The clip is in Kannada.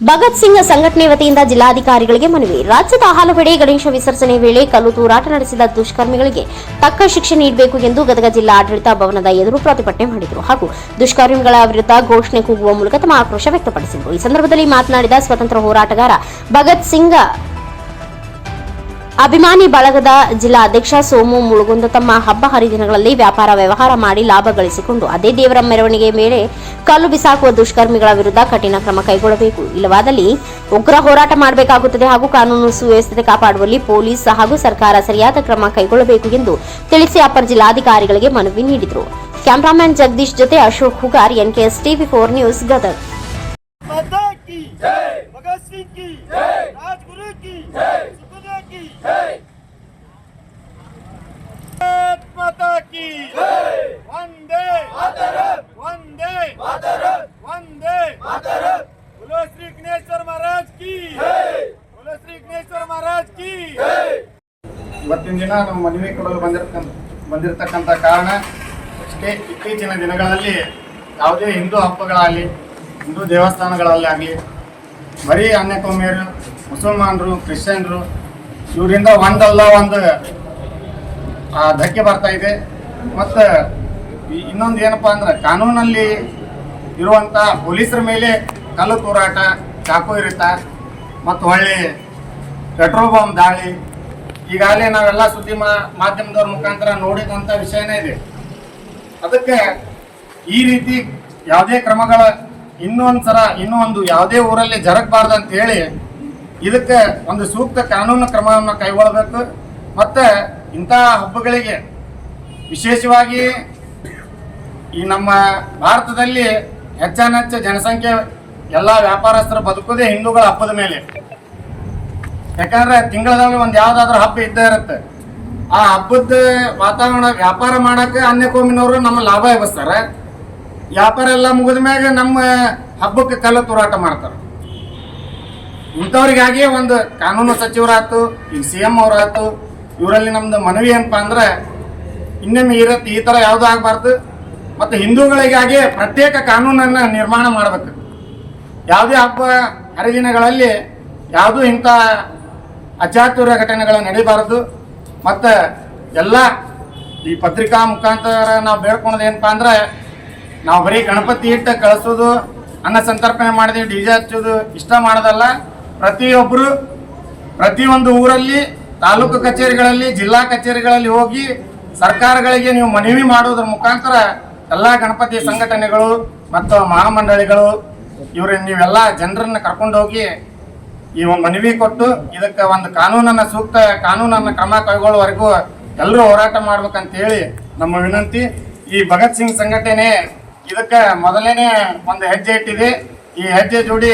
ಭಗತ್ ಸಿಂಗ್ ಸಂಘಟನೆ ವತಿಯಿಂದ ಜಿಲ್ಲಾಧಿಕಾರಿಗಳಿಗೆ ಮನವಿ. ರಾಜ್ಯದ ಹಲವೆಡೆ ಗಣೇಶ ವಿಸರ್ಜನೆ ವೇಳೆ ಕಲ್ಲು ತೂರಾಟ ನಡೆಸಿದ ದುಷ್ಕರ್ಮಿಗಳಿಗೆ ತಕ್ಕ ಶಿಕ್ಷೆ ನೀಡಬೇಕು ಎಂದು ಗದಗ ಜಿಲ್ಲಾ ಆಡಳಿತ ಭವನದ ಎದುರು ಪ್ರತಿಭಟನೆ ಮಾಡಿದರು. ಹಾಗೂ ದುಷ್ಕರ್ಮಿಗಳ ವಿರುದ್ಧ ಘೋಷಣೆ ಕೂಗುವ ಮೂಲಕ ತಮ್ಮ ಆಕ್ರೋಶ ವ್ಯಕ್ತಪಡಿಸಿದರು. ಈ ಸಂದರ್ಭದಲ್ಲಿ ಮಾತನಾಡಿದ ಸ್ವತಂತ್ರ ಹೋರಾಟಗಾರ ಭಗತ್ ಸಿಂಗ್ ಅಭಿಮಾನಿ ಬಳಗದ ಜಿಲ್ಲಾ ಅಧ್ಯಕ್ಷ ಸೋಮು ಮುಳುಗುಂದ ತಮ್ಮ ಹಬ್ಬ ಹರಿದಿನಗಳಲ್ಲಿ ವ್ಯಾಪಾರ ವ್ಯವಹಾರ ಮಾಡಿ ಲಾಭ ಗಳಿಸಿಕೊಂಡು ಅದೇ ದೇವರ ಮೆರವಣಿಗೆ ಮೇಲೆ ಕಲ್ಲು ಬಿಸಾಕುವ ದುಷ್ಕರ್ಮಿಗಳ ವಿರುದ್ಧ ಕಠಿಣ ಕ್ರಮ ಕೈಗೊಳ್ಳಬೇಕು. ಇಲ್ಲವಾದಲ್ಲಿ ಉಗ್ರ ಹೋರಾಟ ಮಾಡಬೇಕಾಗುತ್ತದೆ ಹಾಗೂ ಕಾನೂನು ಸುವ್ಯವಸ್ಥೆ ಕಾಪಾಡುವಲ್ಲಿ ಪೊಲೀಸ್ ಹಾಗೂ ಸರ್ಕಾರ ಸರಿಯಾದ ಕ್ರಮ ಕೈಗೊಳ್ಳಬೇಕು ಎಂದು ತಿಳಿಸಿ ಅಪರ ಜಿಲ್ಲಾಧಿಕಾರಿಗಳಿಗೆ ಮನವಿ ನೀಡಿದರು. ಕ್ಯಾಮರಾಮ್ಯಾನ್ ಜಗದೀಶ್ ಜೊತೆ Ashok Hugar NKS TV four news Gadag. की जय वंदे मातरम वंदे मातरम वंदे मातरम बोलो श्री गणेश्वर महाराज की जय बोलो श्री गणेश्वर महाराज की जय ಇವತ್ತಿನ ದಿನ ನಾವು ಮನವಿ ಕೊಡಲು ಬಂದಿರ್ತಕ್ಕಂಥ ಬಂದಿರತಕ್ಕಂಥ ಕಾರಣ ಅಷ್ಟೇ ಇತ್ತೀಚಿನ ದಿನಗಳಲ್ಲಿ ಯಾವುದೇ ಹಿಂದೂ ಹಬ್ಬಗಳಾಗಲಿ ಹಿಂದೂ ದೇವಸ್ಥಾನಗಳಲ್ಲಿ ಆಗಲಿ ಬರೀ ಅನ್ಯಕೌಮ್ಯರು ಮುಸಲ್ಮಾನರು ಕ್ರಿಶ್ಚಿಯನ್ರು ಇವರಿಂದ ಒಂದಲ್ಲ ಒಂದು ಆ, ಧಕ್ಕೆ ಬರ್ತಾ ಇದೆ ಮತ್ತು ಇನ್ನೊಂದು ಏನಪ್ಪ ಅಂದ್ರೆ ಕಾನೂನಲ್ಲಿ ಇರುವಂಥ ಪೊಲೀಸರ ಮೇಲೆ ಕಲ್ಲು ತೂರಾಟ, ಚಾಕು ಇರಿತ ಮತ್ತು ಹೊಳ್ಳಿ ಪೆಟ್ರೋಲ್ ಬಾಂಬ್ ದಾಳಿ. ಈಗಾಗಲೇ ನಾವೆಲ್ಲ ಸುದ್ದಿ ಮಾಧ್ಯಮದವ್ರ ಮುಖಾಂತರ ನೋಡಿದಂಥ ವಿಷಯನೇ ಇದೆ. ಅದಕ್ಕೆ ಈ ರೀತಿ ಯಾವುದೇ ಕ್ರಮಗಳ ಇನ್ನೊಂದ್ಸಲ ಇನ್ನೂ ಒಂದು ಯಾವುದೇ ಊರಲ್ಲಿ ಜರಗಬಾರ್ದು ಅಂತ ಹೇಳಿ ಇದಕ್ಕೆ ಒಂದು ಸೂಕ್ತ ಕಾನೂನು ಕ್ರಮವನ್ನು ಕೈಗೊಳ್ಳಬೇಕು ಮತ್ತು ಇಂಥ ಹಬ್ಬಗಳಿಗೆ ವಿಶೇಷವಾಗಿ ಈ ನಮ್ಮ ಭಾರತದಲ್ಲಿ ಹೆಚ್ಚಾನೆಚ್ಚು ಜನಸಂಖ್ಯೆ ಎಲ್ಲ ವ್ಯಾಪಾರಸ್ಥರು ಬದುಕೋದೇ ಹಿಂದೂಗಳ ಹಬ್ಬದ ಮೇಲೆ. ಯಾಕಂದ್ರೆ ತಿಂಗಳದಲ್ಲಿ ಒಂದು ಯಾವ್ದಾದ್ರು ಹಬ್ಬ ಇದ್ದೇ ಇರುತ್ತೆ. ಆ ಹಬ್ಬದ ವಾತಾವರಣ ವ್ಯಾಪಾರ ಮಾಡಕ್ಕೆ ಅನ್ಯ ಕೋಮಿನವರು ನಮ್ಮ ಲಾಭ ಎಬ್ಬಿಸ್ತಾರೆ. ವ್ಯಾಪಾರ ಎಲ್ಲ ಮುಗಿದ ಮ್ಯಾಗ ನಮ್ಮ ಹಬ್ಬಕ್ಕೆ ಕಲ್ಲು ತೂರಾಟ ಮಾಡ್ತಾರೆ. ಇಂಥವ್ರಿಗಾಗಿಯೇ ಒಂದು ಕಾನೂನು ಸಚಿವರಾಯ್ತು, ಈ ಸಿ ಎಂ ಅವರಾಯ್ತು, ಇವರಲ್ಲಿ ನಮ್ದು ಮನವಿ ಏನಪ್ಪ ಅಂದ್ರೆ ಇನ್ನೊಮ್ಮೆ ಇರತ್ತೆ ಈ ಥರ ಯಾವುದೂ ಆಗಬಾರ್ದು? ಮತ್ತು ಹಿಂದೂಗಳಿಗಾಗಿ ಪ್ರತ್ಯೇಕ ಕಾನೂನನ್ನು ನಿರ್ಮಾಣ ಮಾಡಬೇಕು. ಯಾವುದೇ ಹಬ್ಬ ಹರಿದಿನಗಳಲ್ಲಿ ಯಾವುದೂ ಇಂಥ ಅಚಾತುರ್ಯ ಘಟನೆಗಳು ನಡೀಬಾರದು. ಮತ್ತು ಎಲ್ಲ ಈ ಪತ್ರಿಕಾ ಮುಖಾಂತರ ನಾವು ಬೇಡ್ಕೊಳೋದು ಏನಪ್ಪಾ ಅಂದ್ರೆ ನಾವು ಬರೀ ಗಣಪತಿ ಇಟ್ಟ ಕಳಿಸೋದು, ಅನ್ನ ಸಂತರ್ಪಣೆ ಮಾಡಿದ್ವಿ, ಡಿ ಜೆ ಹಚ್ಚೋದು ಇಷ್ಟ ಮಾಡೋದಲ್ಲ. ಪ್ರತಿಯೊಬ್ಬರು ಪ್ರತಿಯೊಂದು ಊರಲ್ಲಿ, ತಾಲೂಕು ಕಚೇರಿಗಳಲ್ಲಿ, ಜಿಲ್ಲಾ ಕಚೇರಿಗಳಲ್ಲಿ ಹೋಗಿ ಸರ್ಕಾರಗಳಿಗೆ ನೀವು ಮನವಿ ಮಾಡೋದ್ರ ಮುಖಾಂತರ ಎಲ್ಲ ಗಣಪತಿ ಸಂಘಟನೆಗಳು ಮತ್ತು ಮಹಾಮಂಡಳಿಗಳು ಇವ್ರ ನೀವೆಲ್ಲ ಜನರನ್ನು ಕರ್ಕೊಂಡು ಹೋಗಿ ಈ ಮನವಿ ಕೊಟ್ಟು ಇದಕ್ಕೆ ಒಂದು ಕಾನೂನನ್ನ ಸೂಕ್ತ ಕಾನೂನನ್ನ ಕ್ರಮ ಕೈಗೊಳ್ಳುವವರೆಗೂ ಎಲ್ಲರೂ ಹೋರಾಟ ಮಾಡ್ಬೇಕಂತ ಹೇಳಿ ನಮ್ಮ ವಿನಂತಿ. ಈ ಭಗತ್ ಸಿಂಗ್ ಸಂಘಟನೆ ಇದಕ್ಕೆ ಮೊದಲೇನೆ ಒಂದು ಹೆಜ್ಜೆ ಇಟ್ಟಿದೆ. ಈ ಹೆಜ್ಜೆ ಜೋಡಿ